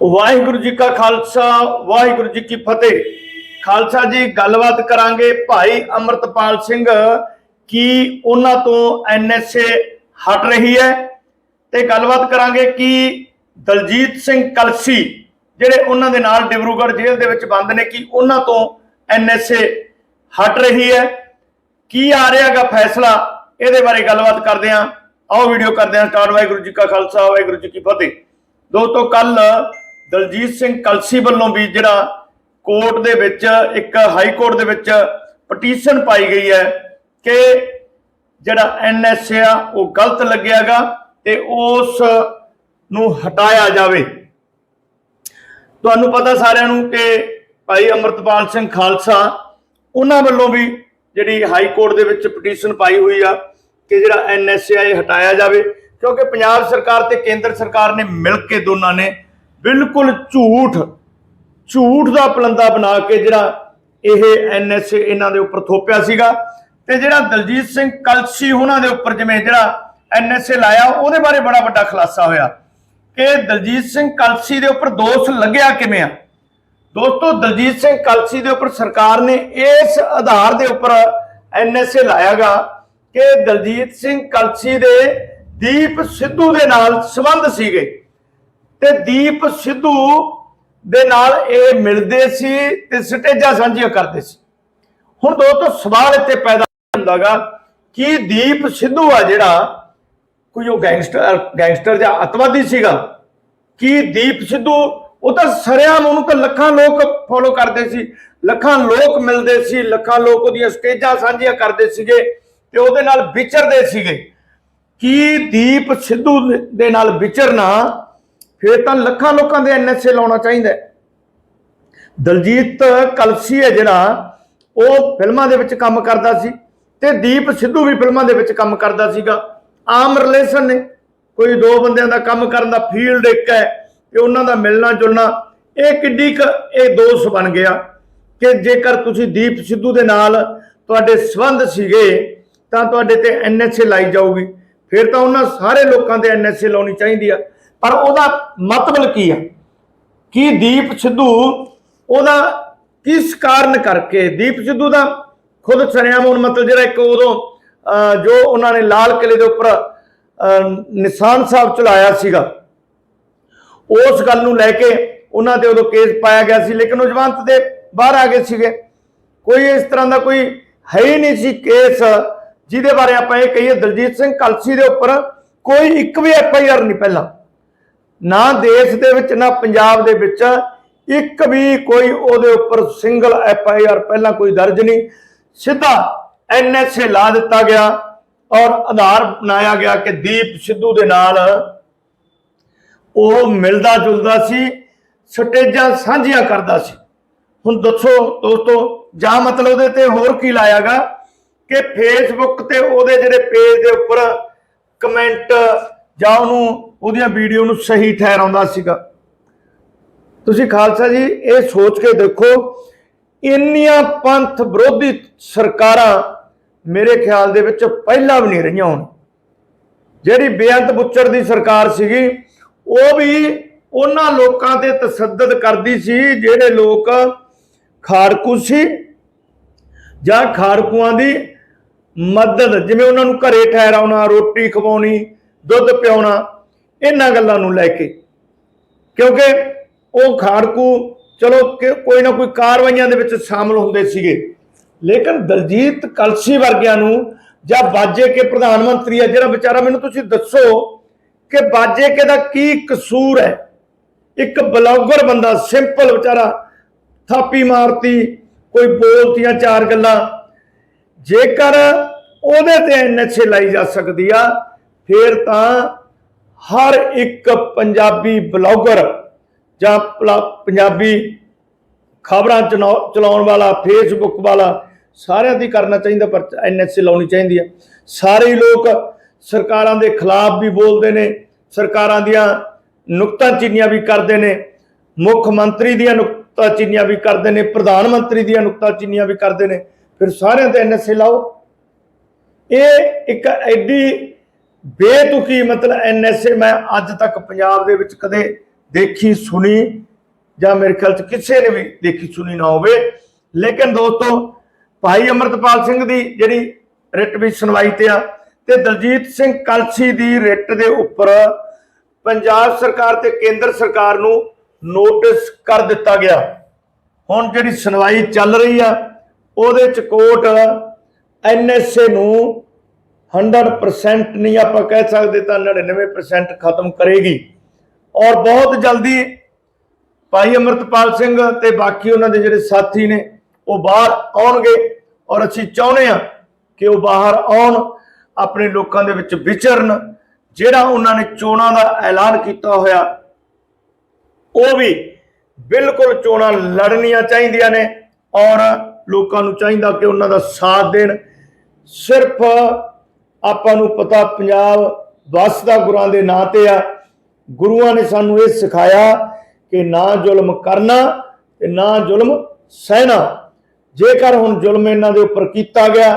ਵਾਹਿਗੁਰੂ ਜੀ ਕਾ ਖਾਲਸਾ, ਵਾਹਿਗੁਰੂ ਜੀ ਕੀ ਫਤਿਹ। ਖਾਲਸਾ ਜੀ, ਗੱਲਬਾਤ ਕਰਾਂਗੇ ਭਾਈ ਅਮਰਤਪਾਲ ਸਿੰਘ ਕੀ ਉਹਨਾਂ ਤੋਂ ਐਨਐਸਏ ਹਟ ਰਹੀ ਹੈ ਤੇ ਗੱਲਬਾਤ ਕਰਾਂਗੇ ਕਿ ਦਲਜੀਤ ਸਿੰਘ ਕਲਸੀ, ਜਿਹੜੇ ਉਹਨਾਂ ਦੇ ਨਾਲ ਡਿਬਰੂਗੜ੍ਹ ਜੇਲ੍ਹ ਦੇ ਵਿੱਚ ਬੰਦ ਨੇ, ਕਿ ਉਹਨਾਂ ਤੋਂ ਐਨਐਸਏ ਹਟ ਰਹੀ ਹੈ। ਕੀ ਆ ਰਿਹਾਗਾ ਫੈਸਲਾ? ਇਹਦੇ ਬਾਰੇ ਗੱਲਬਾਤ ਕਰਦੇ ਹਾਂ। ਆਓ ਵੀਡੀਓ ਕਰਦੇ ਹਾਂ ਸਟਾਰਟ। ਵਾਹਿਗੁਰੂ ਜੀ ਕਾ ਖਾਲਸਾ, ਵਾਹਿਗੁਰੂ ਜੀ ਕੀ ਫਤਿਹ। ਦੋਸਤੋ ਕੱਲ ਦਲਜੀਤ ਸਿੰਘ ਕਲਸੀ ਵੱਲੋਂ ਵੀ ਜਿਹੜਾ ਕੋਰਟ ਦੇ ਵਿੱਚ ਇੱਕ ਹਾਈ ਕੋਰਟ ਦੇ ਵਿੱਚ ਪਟੀਸ਼ਨ ਪਾਈ ਗਈ ਹੈ ਕਿ ਜਿਹੜਾ ਐਨਐਸਏ ਆ, ਉਹ ਗਲਤ ਲੱਗਿਆਗਾ ਤੇ ਉਸ ਨੂੰ ਹਟਾਇਆ ਜਾਵੇ। ਤੁਹਾਨੂੰ ਪਤਾ ਸਾਰਿਆਂ ਨੂੰ ਕਿ ਭਾਈ ਅਮਰਤਪਾਲ ਸਿੰਘ ਖਾਲਸਾ, ਉਹਨਾਂ ਵੱਲੋਂ ਵੀ ਜਿਹੜੀ ਹਾਈ ਕੋਰਟ ਦੇ ਵਿੱਚ ਪਟੀਸ਼ਨ ਪਾਈ ਹੋਈ ਆ ਕਿ ਜਿਹੜਾ ਐਨਐਸਏ ਹਟਾਇਆ ਜਾਵੇ, ਕਿਉਂਕਿ ਪੰਜਾਬ ਸਰਕਾਰ ਤੇ ਕੇਂਦਰ ਸਰਕਾਰ ਨੇ ਮਿਲ ਕੇ ਦੋਨਾਂ ਨੇ ਬਿਲਕੁਲ ਝੂਠ ਝੂਠ ਦਾ ਪਲੰਦਾ ਬਣਾ ਕੇ ਜਿਹੜਾ ਇਹ ਐਨਐਸਏ ਇਹਨਾਂ ਦੇ ਉੱਪਰ ਥੋਪਿਆ ਸੀਗਾ ਤੇ ਜਿਹੜਾ ਦਲਜੀਤ ਸਿੰਘ ਕਲਸੀ ਉਹਨਾਂ ਦੇ ਉੱਪਰ ਜਿਵੇਂ ਜਿਹੜਾ ਐਨਐਸਏ ਲਾਇਆ, ਉਹਦੇ ਬਾਰੇ ਬੜਾ ਵੱਡਾ ਖੁਲਾਸਾ ਹੋਇਆ ਕਿ ਦਲਜੀਤ ਸਿੰਘ ਕਲਸੀ ਦੇ ਉੱਪਰ ਦੋਸ਼ ਲੱਗਿਆ ਕਿਵੇਂ ਆ? ਦੋਸਤੋ, ਦਲਜੀਤ ਸਿੰਘ ਕਲਸੀ ਦੇ ਉੱਪਰ ਸਰਕਾਰ ਨੇ ਇਸ ਆਧਾਰ ਦੇ ਉੱਪਰ ਐਨਐਸਏ ਲਾਇਆਗਾ ਕਿ ਦਲਜੀਤ ਸਿੰਘ ਕਲਸੀ ਦੇ ਦੀਪ ਸਿੱਧੂ ਦੇ ਨਾਲ ਸੰਬੰਧ ਸੀਗੇ। ਤੇ ਦੀਪ ਸਿੱਧੂ ਦੇ ਨਾਲ ਇਹ ਮਿਲਦੇ ਸੀ ਤੇ ਸਟੇਜਾਂ ਸਾਂਝੀਆਂ ਕਰਦੇ ਸੀ। ਹੁਣ ਦੋਸਤੋ ਸਵਾਲ ਇੱਥੇ ਪੈਦਾ ਹੁੰਦਾਗਾ ਕਿ ਦੀਪ ਸਿੱਧੂ ਆ ਜਿਹੜਾ ਕੋਈ ਉਹ ਗੈਂਗਸਟਰ ਗੈਂਗਸਟਰ ਜਾਂ ਅਤਵਾਦੀ ਸੀਗਾ, ਕਿ ਦੀਪ ਸਿੱਧੂ ਉਹ ਤਾਂ ਸਰਿਆਮ ਉਹਨੂੰ ਤਾਂ ਲੱਖਾਂ ਲੋਕ ਫੋਲੋ ਕਰਦੇ ਸੀ, ਲੱਖਾਂ ਲੋਕ ਮਿਲਦੇ ਸੀ, ਲੱਖਾਂ ਲੋਕ ਉਹਦੀਆਂ ਸਟੇਜਾਂ ਸਾਂਝੀਆਂ ਕਰਦੇ ਸੀਗੇ ਤੇ ਉਹਦੇ ਨਾਲ ਵਿਚਰਦੇ ਸੀਗੇ। ਕੀ ਦੀਪ ਸਿੱਧੂ ਦੇ ਨਾਲ ਵਿਚਰਨਾ ਫਿਰ ਤਾਂ ਲੱਖਾਂ ਲੋਕਾਂ ਦੇ ਐਨਐਸਏ ਲਾਉਣਾ ਚਾਹੀਦਾ ਦਲਜੀਤ ਕਲਸੀ ਹੈ ਜਿਹੜਾ, ਉਹ ਫਿਲਮਾਂ ਦੇ ਵਿੱਚ ਕੰਮ ਕਰਦਾ ਸੀ ਤੇ ਦੀਪ ਸਿੱਧੂ ਵੀ ਫਿਲਮਾਂ ਦੇ ਵਿੱਚ ਕੰਮ ਕਰਦਾ ਸੀਗਾ। ਆਮ ਰਿਲੇਸ਼ਨ ਨੇ, ਕੋਈ ਦੋ ਬੰਦਿਆਂ ਦਾ ਕੰਮ ਕਰਨ ਦਾ ਫੀਲਡ ਇੱਕ ਹੈ ਤੇ ਉਹਨਾਂ ਦਾ ਮਿਲਣਾ ਜੁਲਣਾ ਇਹ ਕਿੱਡੀ ਕ, ਇਹ ਦੋਸ਼ ਬਣ ਗਿਆ ਕਿ ਜੇਕਰ ਤੁਸੀਂ ਦੀਪ ਸਿੱਧੂ ਦੇ ਨਾਲ ਤੁਹਾਡੇ ਸਬੰਧ ਸੀਗੇ, ਤਾਂ ਤੁਹਾਡੇ ਤੇ ਐਨਐਸਏ ਲਾਈ ਜਾਊਗੀ। ਫਿਰ ਤਾਂ ਉਹਨਾਂ ਸਾਰੇ ਲੋਕਾਂ ਦੇ ਐਨਐਸਏ ਲਾਉਣੀ ਚਾਹੀਦੀ ਆ। ਪਰ ਉਹਦਾ ਮਤਲਬ ਕੀ ਆ? ਕਿ ਦੀਪ ਸਿੱਧੂ ਉਹਦਾ ਕਿਸ ਕਾਰਨ ਕਰਕੇ ਦੀਪ ਸਿੱਧੂ ਦਾ ਖੁਦ ਸਰਿਆਮ ਹੁਣ ਮਤਲਬ ਜਿਹੜਾ ਇੱਕ ਉਦੋਂ ਅਹ, ਜੋ ਉਹਨਾਂ ਨੇ ਲਾਲ ਕਿਲੇ ਦੇ ਉੱਪਰ ਅਹ, ਨਿਸ਼ਾਨ ਸਾਹਿਬ ਚਲਾਇਆ ਸੀਗਾ ਉਸ ਗੱਲ ਨੂੰ ਲੈ ਕੇ ਉਹਨਾਂ ਤੇ ਉਦੋਂ ਕੇਸ ਪਾਇਆ ਗਿਆ ਸੀ ਲੇਕਿਨ ਉਹ ਜਵਾਨਤ ਦੇ ਬਾਹਰ ਆ ਗਏ ਸੀਗੇ। ਕੋਈ ਇਸ ਤਰ੍ਹਾਂ ਦਾ ਕੋਈ ਹੈ ਹੀ ਨਹੀਂ ਸੀ ਕੇਸ ਜਿਹਦੇ ਬਾਰੇ ਆਪਾਂ ਇਹ ਕਹੀਏ ਦਲਜੀਤ ਸਿੰਘ ਕਲਸੀ ਦੇ ਉੱਪਰ ਕੋਈ ਇੱਕ ਵੀ ਐਫ ਆਈ ਆਰ ਨਹੀਂ ਪਹਿਲਾਂ। ਨਾ ਦੇਸ਼ ਦੇ ਵਿੱਚ, ਨਾ ਪੰਜਾਬ ਦੇ ਵਿੱਚ। ਇੱਕ ਵੀ ਕੋਈ ਉਹਦੇ ਉੱਪਰ ਸਿੰਗਲ ਐਫ ਆਈ ਆਰ ਪਹਿਲਾਂ ਕੋਈ ਦਰਜ ਨਹੀਂ। ਸਿੱਧਾ ਐਨਐਸਏ ਲਾ ਦਿੱਤਾ ਗਿਆ ਔਰ ਆਧਾਰ ਬਣਾਇਆ ਗਿਆ ਕਿ ਦੀਪ ਸਿੱਧੂ ਦੇ ਨਾਲ ਉਹ ਮਿਲਦਾ ਜੁਲਦਾ ਸੀ, ਸਟੇਜਾਂ ਸਾਂਝੀਆਂ ਕਰਦਾ ਸੀ। ਹੁਣ ਦੱਸੋ ਦੋਸਤੋ, ਜਾਂ ਮਤਲਬ ਉਹਦੇ ਤੇ ਹੋਰ ਕੀ ਲਾਇਆਗਾ ਕਿ ਫੇਸਬੁੱਕ ਤੇ ਉਹਦੇ ਜਿਹੜੇ ਪੇਜ ਦੇ ਉੱਪਰ ਕਮੈਂਟ ਜਾਂ ਉਹਨੂੰ ਉਹਦੀਆਂ ਵੀਡੀਓ ਨੂੰ ਸਹੀ ਠਹਿਰਾਉਂਦਾ ਸੀਗਾ। ਤੁਸੀਂ ਖਾਲਸਾ ਜੀ, ਇਹ ਸੋਚ ਕੇ ਦੇਖੋ, ਇੰਨੀਆਂ ਪੰਥ ਵਿਰੋਧੀ ਸਰਕਾਰਾਂ ਮੇਰੇ ਖਿਆਲ ਦੇ ਵਿੱਚ ਪਹਿਲਾਂ ਵੀ ਨਹੀਂ ਰਹੀਆਂ ਹੁਣ। ਜਿਹੜੀ ਬੇਅੰਤ ਬੁੱਚਰ ਦੀ ਸਰਕਾਰ ਸੀਗੀ, ਉਹ ਵੀ ਉਹਨਾਂ ਲੋਕਾਂ ਤੇ ਤਸੱਦਦ ਕਰਦੀ ਸੀ, ਜਿਹੜੇ ਲੋਕ ਖਾੜਕੂ ਸੀ ਜਾਂ ਖਾੜਕੂਆਂ ਦੀ ਮਦਦ, ਜਿਵੇਂ ਉਹਨਾਂ ਨੂੰ ਘਰੇ ਠਹਿਰਾਉਣਾ, ਰੋਟੀ ਖਵਾਉਣੀ, ਦੁੱਧ ਪਿਆਉਣਾ ਇਹਨਾਂ ਗੱਲਾਂ ਨੂੰ ਲੈ ਕੇ। ਕਿਉਂਕਿ ਉਹ ਖਾੜਕੂ, ਚਲੋ ਕਿ ਕੋਈ ਨਾ ਕੋਈ ਕਾਰਵਾਈਆਂ ਦੇ ਵਿੱਚ ਸ਼ਾਮਲ ਹੁੰਦੇ ਸੀਗੇ। ਲੇਕਿਨ ਦਲਜੀਤ ਕਲਸੀ ਵਰਗਿਆਂ ਨੂੰ ਜਾਂ ਬਾਜੇ ਕੇ ਪ੍ਰਧਾਨ ਮੰਤਰੀ ਹੈ ਜਿਹੜਾ ਵਿਚਾਰਾ ਮੈਨੂੰ ਤੁਸੀਂ ਦੱਸੋ ਕਿ ਬਾਜੇ ਕੇ ਦਾ ਕੀ ਕਸੂਰ ਹੈ? ਇੱਕ ਬਲੌਗਰ ਬੰਦਾ, ਸਿੰਪਲ ਵਿਚਾਰਾ, ਥਾਪੀ ਮਾਰਤੀ, ਕੋਈ ਬੋਲਤੀਆਂ ਚਾਰ ਗੱਲਾਂ। ਜੇਕਰ ਉਹਦੇ ਤੇ ਨਸ਼ੇ ਲਾਈ ਜਾ ਸਕਦੀ ਆ, ਫਿਰ ਤਾਂ ਹਰ ਇੱਕ ਪੰਜਾਬੀ ਬਲੌਗਰ ਜਾਂ ਪਲਾ- ਪੰਜਾਬੀ ਖਬਰਾਂ ਚਲਾਉਣ ਵਾਲਾ ਫੇਸਬੁੱਕ ਵਾਲਾ, ਸਾਰਿਆਂ ਦੀ ਕਰਨਾ ਚਾਹੀਦਾ, ਪਰ ਐਨਐਸਏ ਲਾਉਣੀ ਚਾਹੀਦੀ ਹੈ ਸਾਰੇ ਲੋਕ ਸਰਕਾਰਾਂ ਦੇ ਖਿਲਾਫ ਵੀ ਬੋਲਦੇ ਨੇ, ਸਰਕਾਰਾਂ ਦੀਆਂ ਨੁਕਤਾਚੀਨੀਆਂ ਵੀ ਕਰਦੇ ਨੇ, ਮੁੱਖ ਮੰਤਰੀ ਦੀਆਂ ਨੁਕਤਾਚੀਨੀਆਂ ਵੀ ਕਰਦੇ ਨੇ, ਪ੍ਰਧਾਨ ਮੰਤਰੀ ਦੀਆਂ ਨੁਕਤਾਚੀਨੀਆਂ ਵੀ ਕਰਦੇ ਨੇ, ਫਿਰ ਸਾਰਿਆਂ ਤੇ ਐਨਐਸਏ ਲਾਓ। ਇਹ ਇੱਕ ਐਡੀ ਬੇਤੁਕੀ ਮਤਲਬ ਐਨਐਸਏ ਮੈਂ ਅੱਜ ਤੱਕ ਪੰਜਾਬ ਦੇ ਵਿੱਚ ਕਦੇ ਦੇਖੀ, ਸੁਣੀ ਜਾਂ ਮੇਰੇ ਖਿਆਲ ਚ ਕਿਸੇ ਨੇ ਵੀ ਦੇਖੀ, ਸੁਣੀ ਨਾ ਹੋਵੇ। ਲੇਕਿਨ ਦੋਸਤੋ, ਭਾਈ ਅਮਰਤਪਾਲ ਸਿੰਘ ਦੀ ਜਿਹੜੀ ਰਿਟ ਵੀ ਸੁਣਵਾਈ ਤੇ ਆ ਤੇ ਦਲਜੀਤ ਸਿੰਘ ਕਲਸੀ ਦੀ ਰਿਟ ਦੇ ਉੱਪਰ ਪੰਜਾਬ ਸਰਕਾਰ ਤੇ ਕੇਂਦਰ ਸਰਕਾਰ ਨੂੰ ਨੋਟਿਸ ਕਰ ਦਿੱਤਾ ਗਿਆ। ਹੁਣ ਜਿਹੜੀ ਸੁਣਵਾਈ ਚੱਲ ਰਹੀ ਆ, ਉਹਦੇ ਚ ਕੋਰਟ ਐਨਐਸਏ ਨੂੰ 100% ਨਹੀਂ ਆਪਾਂ ਕਹਿ ਸਕਦੇ ਤਾਂ 99% ਖਤਮ ਕਰੇਗੀ। ਔਰ ਬਹੁਤ ਜਲਦੀ ਭਾਈ ਅਮਰਤਪਾਲ ਸਿੰਘ ਤੇ ਬਾਕੀ ਉਹਨਾਂ ਦੇ ਜਿਹੜੇ ਸਾਥੀ ਨੇ, ਉਹ ਬਾਹਰ ਆਉਣਗੇ ਔਰ ਅਸੀਂ ਚਾਹੁੰਦੇ ਆ ਕਿ ਉਹ ਬਾਹਰ ਆਉਣ, ਆਪਣੇ ਲੋਕਾਂ ਦੇ ਵਿੱਚ ਵਿਚਰਨ, ਜਿਹੜਾ ਉਹਨਾਂ ਨੇ ਚੋਣਾਂ ਦਾ ਐਲਾਨ ਕੀਤਾ ਹੋਇਆ, ਉਹ ਵੀ ਬਿਲਕੁਲ ਚੋਣਾਂ ਲੜਨੀਆਂ ਚਾਹੀਦੀਆਂ ਨੇ ਔਰ ਲੋਕਾਂ ਨੂੰ ਚਾਹੀਦਾ ਕਿ ਉਹਨਾਂ ਦਾ ਸਾਥ ਦੇਣ। ਸਿਰਫ ਆਪਾਂ ਨੂੰ ਪਤਾ ਪੰਜਾਬ ਵਸਦਾ ਗੁਰਾਂ ਦੇ ਨਾਂ ਤੇ ਆ। ਗੁਰੂਆਂ ਨੇ ਸਾਨੂੰ ਇਹ ਸਿਖਾਇਆ ਕਿ ਨਾ ਜ਼ੁਲਮ ਕਰਨਾ ਤੇ ਨਾ ਜ਼ੁਲਮ ਸਹਿਣਾ। ਜੇਕਰ ਹੁਣ ਜ਼ੁਲਮ ਇਹਨਾਂ ਦੇ ਉੱਪਰ ਕੀਤਾ ਗਿਆ,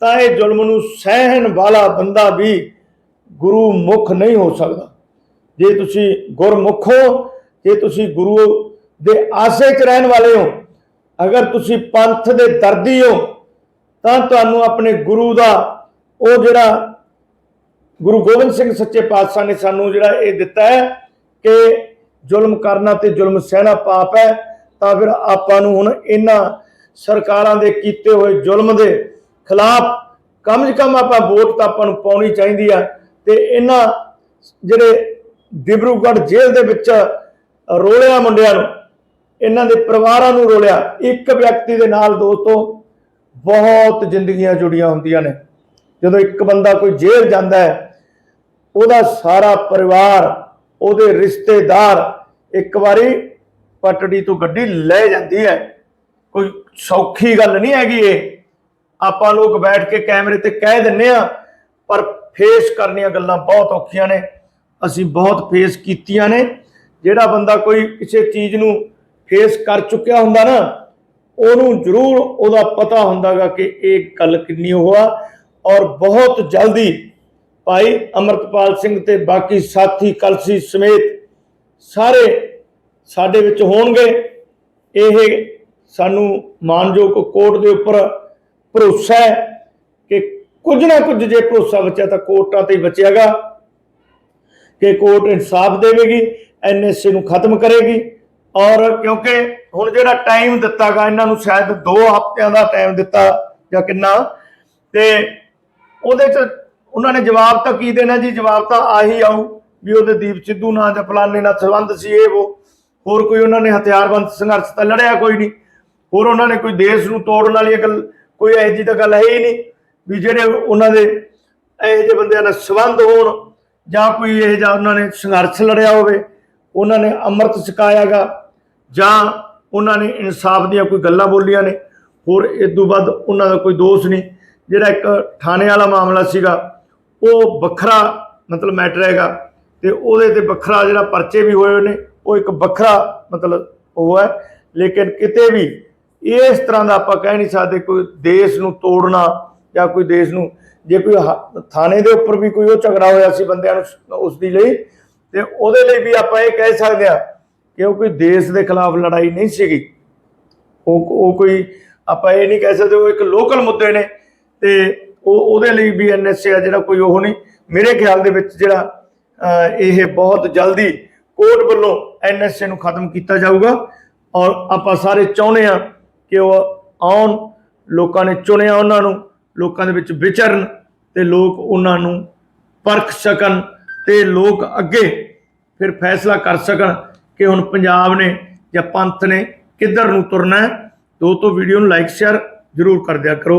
ਤਾਂ ਇਹ ਜ਼ੁਲਮ ਨੂੰ ਸਹਿਣ ਵਾਲਾ ਬੰਦਾ ਵੀ ਗੁਰੂ ਮੁਖ ਨਹੀਂ ਹੋ ਸਕਦਾ। ਜੇ ਤੁਸੀਂ ਗੁਰਮੁਖ ਹੋ, ਜੇ ਤੁਸੀਂ ਗੁਰੂ ਦੇ ਆਸੇ 'ਚ ਰਹਿਣ ਵਾਲੇ ਹੋ, ਅਗਰ ਤੁਸੀਂ ਪੰਥ ਦੇ ਦਰਦੀ ਹੋ, ਤਾਂ ਤੁਹਾਨੂੰ ਆਪਣੇ ਗੁਰੂ ਦਾ ਉਹ ਜਿਹੜਾ ਗੁਰੂ ਗੋਬਿੰਦ ਸਿੰਘ ਸੱਚੇ ਪਾਤਸ਼ਾਹ ਨੇ ਸਾਨੂੰ ਜਿਹੜਾ ਇਹ ਦਿੱਤਾ ਹੈ ਕਿ ਜ਼ੁਲਮ ਕਰਨਾ ਤੇ ਜ਼ੁਲਮ ਸਹਿਣਾ ਪਾਪ ਹੈ, ਤਾਂ ਫਿਰ ਆਪਾਂ ਨੂੰ ਹੁਣ ਇਹਨਾਂ ਸਰਕਾਰਾਂ ਦੇ ਕੀਤੇ ਹੋਏ ਜ਼ੁਲਮ ਦੇ ਖਿਲਾਫ ਕਮ ਸੇ ਕਮ ਆਪਾਂ ਵੋਟ ਤਾਂ ਆਪਾਂ ਨੂੰ ਪਾਉਣੀ ਚਾਹੀਦੀ ਆ ਤੇ ਇਹਨਾਂ ਜਿਹੜੇ ਦਿਬਰੂਗੜ੍ਹ ਜੇਲ੍ਹ ਦੇ ਵਿੱਚ ਰੋਲਿਆ ਮੁੰਡਿਆਂ ਨੂੰ, ਇਹਨਾਂ ਦੇ ਪਰਿਵਾਰਾਂ ਨੂੰ ਰੋਲਿਆ, ਇੱਕ ਵਿਅਕਤੀ ਦੇ ਨਾਲ ਦੋਸਤੋ ਬਹੁਤ ਜ਼ਿੰਦਗੀਆਂ ਜੁੜੀਆਂ ਹੁੰਦੀਆਂ ਨੇ। ਜਦੋਂ ਇੱਕ ਬੰਦਾ ਕੋਈ ਜੇਲ੍ਹ ਜਾਂਦਾ ਹੈ, ਉਹਦਾ ਸਾਰਾ ਪਰਿਵਾਰ, ਉਹਦੇ ਰਿਸ਼ਤੇਦਾਰ ਇੱਕ ਵਾਰੀ ਪਟੜੀ ਤੋਂ ਗੱਡੀ ਲੈ ਜਾਂਦੀ ਹੈ। ਕੋਈ ਸੌਖੀ ਗੱਲ ਨਹੀਂ ਹੈਗੀ ਇਹ। ਆਪਾਂ ਲੋਕ ਬੈਠ ਕੇ ਕੈਮਰੇ ਤੇ ਕਹਿ ਦਿੰਨੇ ਆ, ਪਰ ਫੇਸ ਕਰਨੀਆਂ ਗੱਲਾਂ ਬਹੁਤ ਔਖੀਆਂ ਨੇ। ਅਸੀਂ ਬਹੁਤ ਫੇਸ ਕੀਤੀਆਂ ਨੇ। ਜਿਹੜਾ ਬੰਦਾ ਕੋਈ ਕਿਸੇ ਚੀਜ਼ ਨੂੰ ਫੇਸ ਕਰ ਚੁੱਕਿਆ ਹੁੰਦਾ ਨਾ, ਉਹਨੂੰ ਜ਼ਰੂਰ ਉਹਦਾ ਪਤਾ ਹੁੰਦਾਗਾ ਕਿ ਇਹ ਗੱਲ ਕਿੰਨੀ ਹੋਆ ਔਰ ਬਹੁਤ ਜਲਦੀ ਭਾਈ ਅਮਰਤਪਾਲ ਸਿੰਘ ਤੇ ਬਾਕੀ ਸਾਥੀ ਕਲਸੀ ਸਮੇਤ ਸਾਰੇ ਸਾਡੇ ਵਿੱਚ ਹੋਣਗੇ। ਇਹ ਸਾਨੂੰ ਮਾਨਯੋਗ ਕੋਰਟ ਦੇ ਉੱਪਰ ਭਰੋਸਾ ਹੈ ਕਿ ਕੁਝ ਨਾ ਕੁਝ ਜੇ ਭਰੋਸਾ ਬਚਿਆ ਤਾਂ ਕੋਰਟਾਂ ਤੇ ਹੀ ਬਚਿਆਗਾ ਕਿ ਕੋਰਟ ਇਨਸਾਫ ਦੇਵੇਗੀ, ਐਨਐਸਏ ਨੂੰ ਖਤਮ ਕਰੇਗੀ। ਔਰ ਕਿਉਂਕਿ ਹੁਣ ਜਿਹੜਾ ਟਾਈਮ ਦਿੱਤਾਗਾ ਇਹਨਾਂ ਨੂੰ ਸ਼ਾਇਦ 2 ਹਫ਼ਤਿਆਂ ਦਾ ਟਾਈਮ ਦਿੱਤਾ ਜਾਂ ਕਿੰਨਾ, ਤੇ ਉਹਦੇ ਚ ਉਹਨਾਂ ਨੇ ਜਵਾਬ ਤਾਂ ਕੀ ਦੇਣਾ ਜੀ? ਜਵਾਬ ਤਾਂ ਆਹੀ ਆਊ ਵੀ ਉਹਦੇ ਦੀਪ ਸਿੱਧੂ ਨਾਲ ਜਾਂ ਫਲਾਣੇ ਨਾਲ ਸੰਬੰਧ ਸੀ ਇਹ ਉਹ। ਹੋਰ ਕੋਈ ਉਹਨਾਂ ਨੇ ਹਥਿਆਰਬੰਦ ਸੰਘਰਸ਼ ਤਾਂ ਲੜਿਆ ਕੋਈ ਨਹੀਂ। ਹੋਰ ਉਹਨਾਂ ਨੇ ਕੋਈ ਦੇਸ਼ ਨੂੰ ਤੋੜਨ ਵਾਲੀ ਗੱਲ ਕੋਈ ਇਹੋ ਜਿਹੀ ਤਾਂ ਗੱਲ ਹੈ ਹੀ ਨਹੀਂ ਵੀ ਜਿਹੜੇ ਉਹਨਾਂ ਦੇ ਇਹੋ ਜਿਹੇ ਬੰਦਿਆਂ ਨਾਲ ਸੰਬੰਧ ਹੋਣ ਜਾਂ ਕੋਈ ਇਹ ਜਾਂ ਉਹਨਾਂ ਨੇ ਸੰਘਰਸ਼ ਲੜਿਆ ਹੋਵੇ, ਉਹਨਾਂ ਨੇ ਅੰਮ੍ਰਿਤ ਛਕਾਇਆਗਾ ਜਾਂ ਉਹਨਾਂ ਨੇ ਇਨਸਾਫ ਦੀਆਂ ਕੋਈ ਗੱਲਾਂ ਬੋਲੀਆਂ ਨੇ, ਹੋਰ ਇਸ ਤੋਂ ਵੱਧ ਉਹਨਾਂ ਦਾ ਕੋਈ ਦੋਸ਼ ਨਹੀਂ। ਜਿਹੜਾ ਇੱਕ ਥਾਣੇ ਵਾਲਾ ਮਾਮਲਾ ਸੀਗਾ, ਉਹ ਵੱਖਰਾ ਮਤਲਬ ਮੈਟਰ ਹੈਗਾ ਤੇ ਉਹਦੇ ਤੇ ਵੱਖਰਾ ਜਿਹੜਾ ਪਰਚੇ ਵੀ ਹੋਏ ਨੇ, ਉਹ ਇੱਕ ਵੱਖਰਾ ਮਤਲਬ ਉਹ ਹੈ। ਲੇਕਿਨ ਕਿਤੇ ਵੀ ਇਸ ਤਰ੍ਹਾਂ ਦਾ ਆਪਾਂ ਕਹਿ ਨਹੀਂ ਸਕਦੇ ਕੋਈ ਦੇਸ਼ ਨੂੰ ਤੋੜਨਾ ਜਾਂ ਕੋਈ ਦੇਸ਼ ਨੂੰ, ਜੇ ਕੋਈ ਹ- ਥਾਣੇ ਦੇ ਉੱਪਰ ਵੀ ਕੋਈ ਉਹ ਝਗੜਾ ਹੋਇਆ ਸੀ ਬੰਦਿਆਂ ਨੂੰ ਉਸ ਦੀ ਲਈ, ਤੇ ਉਹਦੇ ਲਈ ਵੀ ਆਪਾਂ ਇਹ ਕਹਿ ਸਕਦੇ ਆ ਕਿ ਉਹ ਕੋਈ ਦੇਸ਼ ਦੇ ਖਿਲਾਫ ਲੜਾਈ ਨਹੀਂ ਸੀਗੀ। ਉਹ ਉਹ ਕੋਈ ਆਪਾਂ ਇਹ ਨਹੀਂ ਕਹਿ ਸਕਦੇ, ਉਹ ਇੱਕ ਲੋਕਲ ਮੁੱਦੇ ਨੇ। ਤੇ ਉਹ ਉਹਦੇ ਲਈ ਵੀ ਐਨਐਸਏ ਆ ਜਿਹੜਾ ਕੋਈ ਉਹ ਨਹੀਂ। ਮੇਰੇ ਖਿਆਲ ਦੇ ਵਿੱਚ ਜਿਹੜਾ ਇਹ ਬਹੁਤ ਜਲਦੀ ਕੋਰਟ ਵੱਲੋਂ ਐਨਐਸਏ ਨੂੰ ਖਤਮ ਕੀਤਾ ਜਾਊਗਾ ਔਰ ਆਪਾਂ ਸਾਰੇ ਚਾਹੁੰਦੇ ਆ ਕਿ ਉਹ ਆਉਣ, ਲੋਕਾਂ ਨੇ ਚੁਣਿਆ ਉਹਨਾਂ ਨੂੰ, ਲੋਕਾਂ ਦੇ ਵਿੱਚ ਵਿਚਰਨ ਤੇ ਲੋਕ ਉਹਨਾਂ ਨੂੰ ਪਰਖ ਸਕਣ ਤੇ ਲੋਕ ਅੱਗੇ ਫਿਰ ਫੈਸਲਾ ਕਰ ਸਕਣ ਕਿ ਹੁਣ ਪੰਜਾਬ ਨੇ ਜਾਂ ਪੰਥ ਨੇ ਕਿੱਧਰ ਨੂੰ ਤੁਰਨਾ ਹੈ। ਤੋਂ ਵੀਡੀਓ ਨੂੰ ਲਾਈਕ ਸ਼ੇਅਰ ਜ਼ਰੂਰ ਕਰ ਦਿਆ ਕਰੋ।